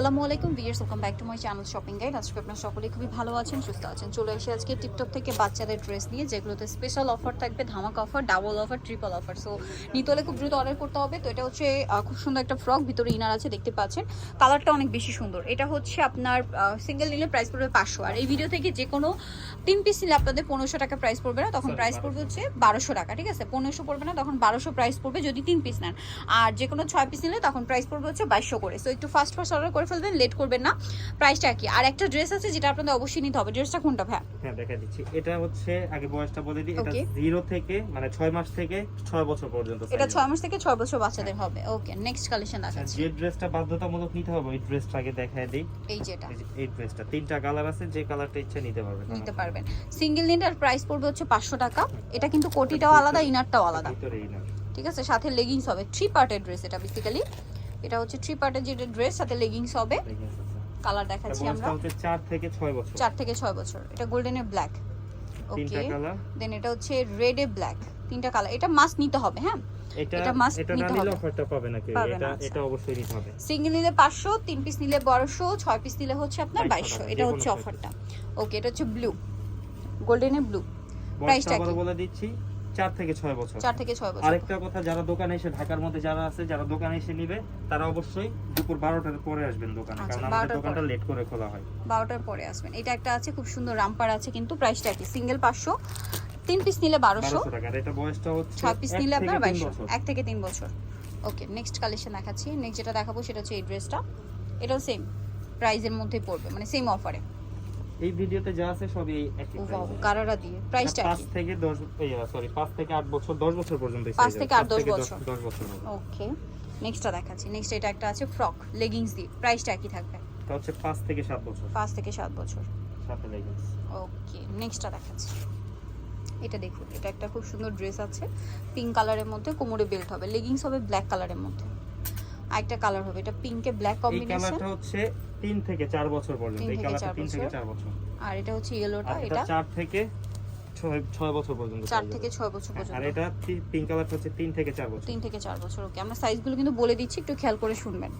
আসসালামু আলাইকুম viewers welcome back to my channel shopping guide আজকে আপনারা সকলে খুবই ভালো আছেন সুস্থ আছেন। চলে এসে আজকে টিকটক থেকে বাচ্চাদের ড্রেস নিয়ে যেগুলোতে স্পেশাল অফার থাকবে ধামাক offer double offer triple offer so নিতে হলে খুব দ্রুত অর্ডার করতে হবে। তো এটা হচ্ছে খুব সুন্দর একটা ফ্রক ভিতরে ইনার আছে দেখতে পাচ্ছেন। কালারটা অনেক বেশি সুন্দর। এটা হচ্ছে আপনার সিঙ্গেল নিলে প্রাইস পড়বে পাঁচশো। আর এই ভিডিও থেকে যে কোনো তিন পিস নিলে আপনাদের পনেরোশো টাকা প্রাইস পড়বে না তখন প্রাইস পড়বে হচ্ছে বারোশো টাকা ঠিক আছে? পনেরোশো পড়বে না তখন বারোশো প্রাইস পড়বে যদি তিন পিস নেন। আর যে কোনো ছয় পিস নিলে তখন প্রাইস পড়বে হচ্ছে বাইশশো করে। সো একটু ফাস্ট ফাস্ট অর্ডার করে ফেলবেন লেট করবেন না। প্রাইসটা কি আর একটা ড্রেস আছে যেটা আপনাদের অবশ্যই নিতে হবে। ড্রেসটা কোনটা ভাই হ্যাঁ দেখা দিচ্ছি। এটা হচ্ছে আগে বয়সটা বলে দিই এটা Okay. জিরো থেকে মানে ছয় মাস থেকে ছয় বছর পর্যন্ত এটা size ছয় হবে। মাস থেকে ছয় বছর বাচ্চাদের হবে। ওকে নেক্সট কালেকশন দেখাচ্ছি। যে ড্রেসটা বাধ্যতামূলক নিতে হবে ওই ড্রেসটা আগে দেখায় দিই। এই যেটা। এই এই ড্রেসটা তিনটা কালার আছে যে কালারটা ইচ্ছা নিতে পারবে নিতে পারবেন। সিঙ্গেল নিটার প্রাইস পড়বে হচ্ছে পাঁচশো টাকা। এটা কিন্তু কোটিটাও আলাদা ইনারটাও আলাদা। ঠিক আছে? সাথে লেগিংস হবে। থ্রি পার্টের ড্রেস এটা বেসিক্যালি এটা হচ্ছে থ্রি পার্টের যেটা ড্রেস সাথে লেগিংস হবে। কালার দেখাচ্ছি আমরা। হচ্ছে চার থেকে ছয় বছর। চার থেকে ছয় বছর। এটা গোল্ডেনের ব্ল্যাক তিনটা ওকে দেন এটা হচ্ছে রেডে ব্ল্যাক তিনটা কালার এটা মাস্ট নিতে হবে হ্যাঁ? এটা এটা এটা নিতে নিলে হবে। অফারটা পাবে না কেউ এটা আচ্ছা। এটা অবশ্যই নিতে হবে। সিঙ্গেল নিলে পাঁচশো তিন পিস নিলে বারোশো ছয় পিস নিলে হচ্ছে আপনার 2200 বাইশশো। এটা হচ্ছে অফারটা ওকে এটা হচ্ছে ব্লু গোল্ডেনের ব্লু বয়সটা প্রাইসটা বলে দিচ্ছি। চার থেকে ছয় বছর। চার থেকে ছয় বছর। আরেকটা কথা যারা দোকানে এসে ঢাকার মধ্যে যারা আছে যারা দোকানে এসে নিবে তারা অবশ্যই দুপুর বারোটার পরে আসবেন দোকানে আচ্ছা, কারণ আমাদের দোকানটা লেট করে খোলা হয়। বারোটার পরে আসবেন। এটা একটা আছে খুব সুন্দর রামপার আছে কিন্তু প্রাইসটা কি সিঙ্গেল পাঁচশো। তিন পিস নিলে বারোশো। টাকা এটা বয়সটা হচ্ছে ছয় পিস নিলে আপনার তিন বাইশশো। এক থেকে তিন বছর। ওকে নেক্সট কালেকশন দেখাচ্ছি। নেক্সট যেটা দেখাবো সেটা হচ্ছে এই ড্রেসটা এটাও সেম প্রাইজের মধ্যে পড়বে মানে সেম অফারে এই ভিডিওতে যা আছে সবই এই একই কারারা দিয়ে। প্রাইসটা পাঁচ কি? থেকে দশ সরি পাঁচ থেকে আট বছর দশ বছর পর্যন্ত এই পাঁচ size থেকে হবে। আট, দশ দশ- বছর। দশ বছর ওকে নেক্সটটা দেখাচ্ছি। নেক্সট এটা একটা আছে ফ্রক লেগিংস দিয়ে। প্রাইসটা একই থাকবে? এটা হচ্ছে পাঁচ থেকে সাত বছর। পাঁচ থেকে সাত বছর। সাথে লেগিংস ওকে নেক্সটটা দেখাচ্ছি। এটা দেখুন এটা একটা খুব সুন্দর ড্রেস আছে। পিঙ্ক কালারের মধ্যে কোমরে বেল্ট হবে। লেগিংস হবে ব্ল্যাক কালারের মধ্যে। আরেকটা কালার হবে এটা পিঙ্কে ব্ল্যাক কম্বিনেশন এই কালারটা হচ্ছে তিন থেকে চার বছর পর্যন্ত এই কালারটা চার তিন থেকে বছর। চার বছর। আর এটা হচ্ছে ইয়েলোটা এটা এটা? চার থেকে ছয় ছয় বছর পর্যন্ত চার size থেকে হবে। ছয় বছর হ্যাঁ, আর পর্যন্ত এটা পিঙ্ক কালারটা হচ্ছে তিন থেকে চার বছর। তিন থেকে চার বছর ওকে আমরা সাইজগুলো কিন্তু বলে দিচ্ছি একটু খেয়াল করে শুনবেন।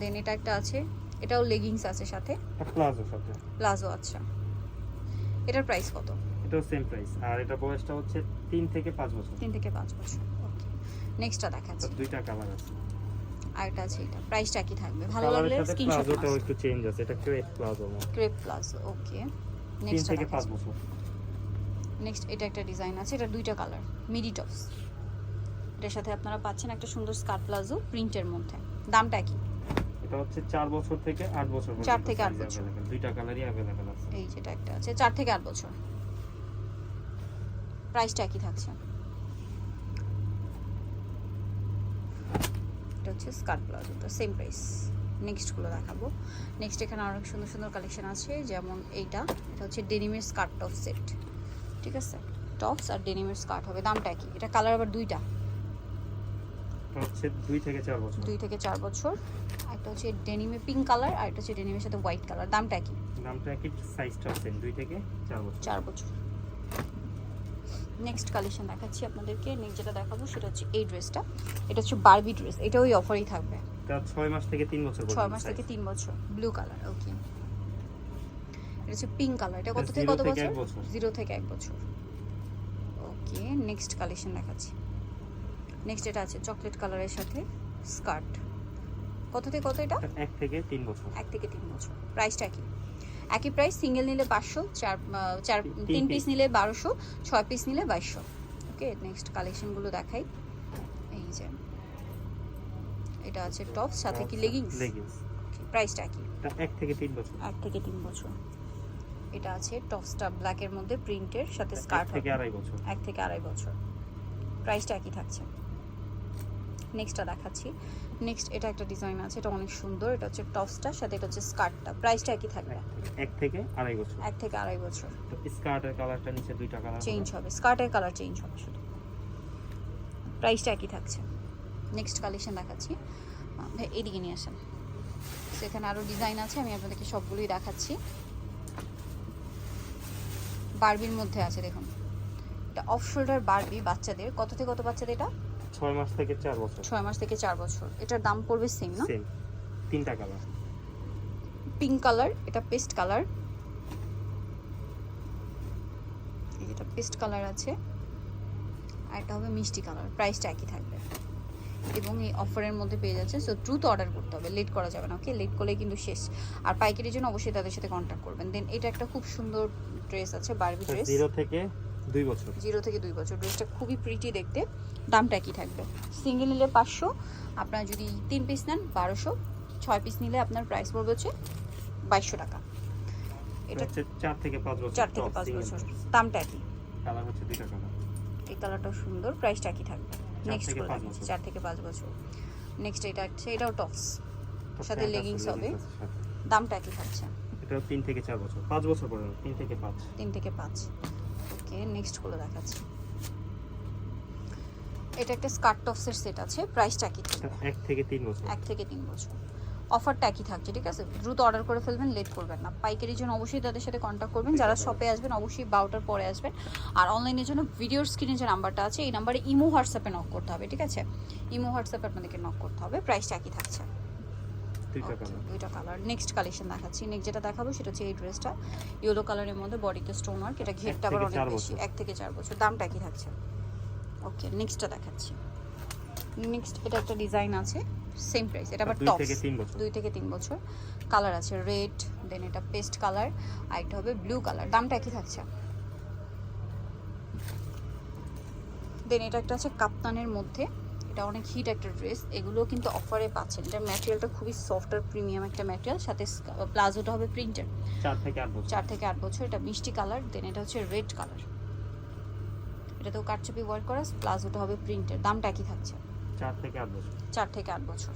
দেন এটা একটা আছে এটাও লেগিংস আছে সাথে। প্লাজো সাথে। প্লাজো আচ্ছা। এটার প্রাইস কত? এটাও সেম প্রাইস আর এটা বয়সটা হচ্ছে তিন থেকে পাঁচ বছর। তিন থেকে পাঁচ বছর ওকে নেক্সটটা দেখাচ্ছি। দুইটা কালার আছে। আরেকটা আছে এটা। প্রাইসটা কি থাকবে? ভালো লাগলে স্ক্রিনশট প্লাজোটাও একটু চেঞ্জ আছে। এটা crepe palazzo crepe palazzo okay তিন নেক্সটটা থেকে পাঁচ বছর। নেক্সট এটা একটা ডিজাইন আছে। এটা দুইটা কালার মিডি টপস এটার সাথে আপনারা পাচ্ছেন একটা সুন্দর স্কার্ট প্লাজো প্রিন্টের মধ্যে। দামটা কি? এটা হচ্ছে চার বছর থেকে আট বছর পর্যন্ত চার থেকে আট বছর। available। দুইটা কালারই অ্যাভেলেবেল আছে। এই যেটা একটা আছে। চার থেকে আট বছর। প্রাইসটা একই থাকছে? এটা হচ্ছে স্কার্ট প্লাজোটা সেম প্রাইস নেক্সটগুলো দেখাবো। নেক্সট এখানে অনেক সুন্দর সুন্দর কালেকশন আছে যেমন এইটা। এটা হচ্ছে ডেনিমের স্কার্ট টপ সেট ঠিক আছে? টপস আর ডেনিমের স্কার্ট হবে। দামটা কি এটা কালার আবার দুইটা। হচ্ছে দুই থেকে চার বছর। দুই থেকে চার বছর। একটা হচ্ছে ডেনিমে পিঙ্ক কালার আর একটা হচ্ছে ডেনিমের সাথে হোয়াইট কালার দামটা কি দামটা একই সাইজটা সেম দুই থেকে চার বছর। চার বছর। নেক্সট কালেকশন দেখাচ্ছি আপনাদেরকে। নেক্সট যেটা দেখাবো সেটা হচ্ছে এই ড্রেসটা এটা হচ্ছে বারবি ড্রেস এটা ওই অফারই থাকবে। ছয় মাস থেকে তিন বছর ছয় মাস থেকে। তিন বছর। ব্লু কালার ওকে এটা হচ্ছে পিঙ্ক কালার এটা কত থেকে কত বছর? জিরো থেকে এক বছর। ওকে নেক্সট কালেকশন দেখাচ্ছি। নেক্সট এটা আছে চকলেট কালারের সাথে স্কার্ট কত থেকে কত এটা? এটা এক থেকে তিন বছর। এক থেকে তিন বছর। প্রাইসটা কি? একই প্রাইস সিঙ্গেল নিলে পাঁচশো চার চার তিন পিস নিলে বারোশো ছয় পিস নিলে বাইশশো। ওকে নেক্সট কালেকশনগুলো দেখাই। এই যে এটা আছে টপ সাথে কি লেগিংস প্রাইসটা কি? এক থেকে তিন বছর। এক থেকে তিন বছর। এটা আছে টপসটা ব্ল্যাকের মধ্যে প্রিন্টের সাথে এক স্কার্ট থেকে আড়াই বছর। এক থেকে আড়াই বছর। প্রাইসটা একই থাকছে? নেক্সটটা দেখাচ্ছি। নেক্সট এটা একটা ডিজাইন আছে এটা অনেক সুন্দর এটা হচ্ছে টপসটার সাথে এটা হচ্ছে স্কার্টটা। প্রাইসটা একই থাকবে। এক থেকে আড়াই বছর। এক থেকে আড়াই বছর। তো স্কার্টের কালারটা নিচে দুইটা কালার চেঞ্জ হবে। স্কার্টের কালার চেঞ্জ হবে শুধু। প্রাইসটা একই থাকছে। নেক্সট কালেকশন দেখাচ্ছি। এদিকে নিয়ে আসেন। সেখানে আরও ডিজাইন আছে আমি আপনাদেরকে সবগুলোই দেখাচ্ছি। বারবির মধ্যে আছে দেখুন। এটা অফ শোল্ডার বারবি বাচ্চাদের। কত থেকে কত বাচ্চাদের এটা? ছয় মাস থেকে চার বছর। ছয় মাস থেকে চার বছর। এটার দাম পড়বে সেম না সেম তিনটা কালার পিঙ্ক কালার এটা পেস্ট কালার এটা পেস্ট কালার আছে। আর এটা হবে মিষ্টি কালার প্রাইসটা একই থাকবে। এবং এই অফারের মধ্যে পেয়ে যাচ্ছে সো দ্রুত অর্ডার করতে হবে লেট করা যাবে না ওকে লেট করলে কিন্তু শেষ। আর পাইকারির জন্য অবশ্যই তাদের সাথে কন্ট্যাক্ট করবেন। দেন এটা একটা খুব সুন্দর ড্রেস আছে বারবি ড্রেস জিরো থেকে দুই বছর। জিরো থেকে দুই বছর। ড্রেসটা খুবই প্রিটি দেখতে। দামটা একই থাকবে। সিঙ্গেল নিলে পাঁচশো। আপনার যদি তিন পিস নেন বারোশো। ছয় পিস নিলে আপনার প্রাইস পড়বে হচ্ছে বাইশশো টাকা। এটা হচ্ছে চার থেকে পাঁচ বছর চার থেকে পাঁচ বছর। দামটা একই। কালার হচ্ছে দুইটা কালার এই কালারটাও সুন্দর প্রাইসটা একই থাকবে। নেক্সট। চার থেকে পাঁচ বছর। নেক্সট এটা আছে এটাও টপস সাথে leggings হবে। দামটা একই থাকছে। এটাও তিন থেকে চার বছর। পাঁচ বছর পর্যন্ত তিন থেকে পাঁচ। তিন থেকে পাঁচ। নেক্সটগুলো দেখাচ্ছি। এটা একটা স্কার্ট টপসের সেট আছে প্রাইসটা একই এক থেকে তিন বছর। এক থেকে তিন বছর। অফারটা একই থাকছে ঠিক আছে? দ্রুত অর্ডার করে ফেলবেন লেট করবেন না। পাইকারির জন্য অবশ্যই তাদের সাথে কন্ট্যাক্ট করবেন। যারা শপে আসবেন অবশ্যই বারোটার পরে আসবেন। আর অনলাইনের জন্য ভিডিওর স্ক্রিনে যে নাম্বারটা আছে এই নাম্বারে ইমো হোয়াটসঅ্যাপে নক করতে হবে ঠিক আছে? ইমো হোয়াটসঅ্যাপে আপনাদেরকে নক করতে হবে। প্রাইসটা একই থাকছে। দুইটা কালার নেক্সট কালেকশন দেখাচ্ছি। নেক্সট যেটা দেখাবো সেটা হচ্ছে এই ড্রেসটা ইয়েলো কালারের মধ্যে বডিতে স্টোন এটা ঘেরটা আবার অনেক বেশি। এক থেকে চার বছর। দামটা একই থাকছে। ওকে নেক্সটটা দেখাচ্ছি। নেক্সট এটা একটা ডিজাইন আছে। সেম প্রাইস এটা আবার বছর। দুই থেকে তিন বছর। কালার আছে রেড দেন এটা পেস্ট কালার আর এটা হবে ব্লু কালার দামটা একই থাকছে। দেন এটা একটা আছে কাপ্তানের মধ্যে। এটা অনেক হিট একটা ড্রেস এগুলো কিন্তু অফারে পাচ্ছেন। এটা ম্যাটেরিয়ালটা খুবই সফট আর প্রিমিয়াম একটা ম্যাটেরিয়াল সাথে প্লাজোটা হবে প্রিন্টের চার থেকে আট বছর। এটা মিষ্টি কালার দেন এটা হচ্ছে রেড কালার এটা এটাতেও কাটচুপি ওয়ার্ক করা প্লাজোটা হবে প্রিন্টের দামটা একই থাকছে। চার থেকে আট বছর। চার থেকে আট বছর।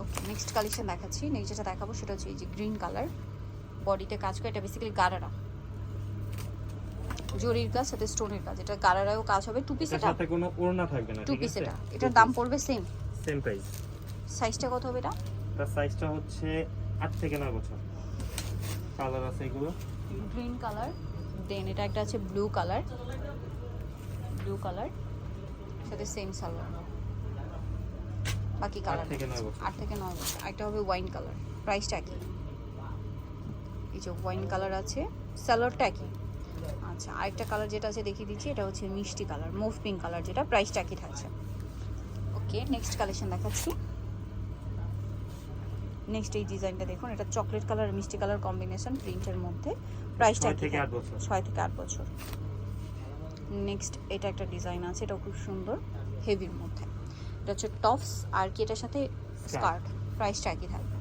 ওকে নেক্সট কালেকশন দেখাচ্ছি। নেক্সট যেটা দেখাবো সেটা হচ্ছে এই যে গ্রিন কালার বডিতে কাজ করে এটা বেসিক্যালি গারারা। জরির কাজ সাথে স্টোনের কাজ। এটা গারারাও কাজ হবে টু পিস এটা। সাথে কোনো ওড়না থাকবে না টু পিস এটা। এটার দাম পড়বে সেম সেম প্রাইস সাইজটা কত হবে এটা? তার সাইজটা হচ্ছে আট থেকে নয় বছর। কালার আছে এগুলো? গ্রিন কালার দেন এটা একটা আছে ব্লু কালার ব্লু কালার সাথে সেম সালোয়ার বাকি কালার থেকে নয় বছর। আট থেকে নয় বছর। একটা হবে ওয়াইন কালার প্রাইসটা কি এই যে ওয়াইন কালার আছে সালোয়ারটা কি আচ্ছা আরেকটা কালার যেটা আছে দেখিয়ে দিচ্ছি এটা হচ্ছে মিষ্টি কালার মুভ পিঙ্ক কালার যেটা প্রাইসটা কি থাকছে। ওকে নেক্সট কালেকশন দেখাচ্ছি। নেক্সট এই ডিজাইনটা দেখুন এটা চকলেট কালার মিষ্টি কালার কম্বিনেশন প্রিন্টের মধ্যে প্রাইসটা থেকে আট বছর। ছয় থেকে আট বছর। নেক্সট এটা একটা ডিজাইন আছে এটা খুব সুন্দর হেভির মধ্যে। এটা হচ্ছে টপস আর কি এটার সাথে স্কার্ট প্রাইসটা একই থাকবে।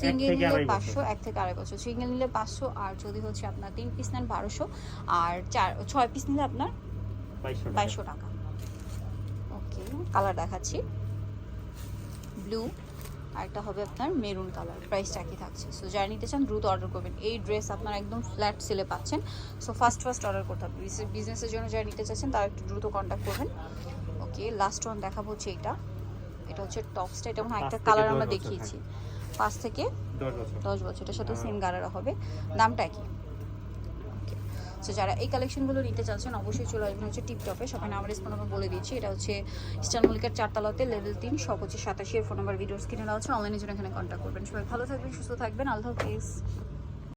সিঙ্গেল নিলে পাঁচশো এক থেকে আড়াই বছর। সিঙ্গেল নিলে পাঁচশো আর যদি হচ্ছে আপনার তিন পিস নেন বারোশো আর চার ছয় পিস নিলে আপনার বাইশশো টাকা। ওকে কালার দেখাচ্ছি। ব্লু আর একটা হবে আপনার মেরুন কালার প্রাইসটা একই থাকছে। সো যারা নিতে চান দ্রুত অর্ডার করবেন। এই ড্রেস আপনার একদম ফ্ল্যাট সেলে পাচ্ছেন। সো ফার্স্ট ফার্স্ট অর্ডার করতে হবে। বিজনেসের জন্য যারা নিতে চাচ্ছেন তারা একটু দ্রুত কন্ট্যাক্ট করবেন। ওকে লাস্ট ওয়ান দেখাবো হচ্ছে এটা এটা হচ্ছে টপসটা এটা মনে হয় একটা কালার আমরা দেখিয়েছি। পাঁচ থেকে দশ বছর। এটার সাথে হ্যাঁ। সেম গাড়ারা হবে। দামটা কি সো যারা এই কালেকশনগুলো নিতে চাচ্ছেন অবশ্যই চলে আসবেন হচ্ছে টিপটপে সবাই নাম্বার ফোন নাম্বার বলে দিচ্ছি। এটা হচ্ছে ইস্টার্ন মল্লিকার চারতলাতে লেভেল তিন সব হচ্ছে সাতাশি। ফোন নাম্বার ভিডিও স্ক্রিনে দেওয়া হচ্ছে অনলাইনের জন্য এখানে কন্ট্যাক্ট করবেন। সবাই ভালো থাকবেন সুস্থ থাকবেন। আল্লাহ হাফিজ।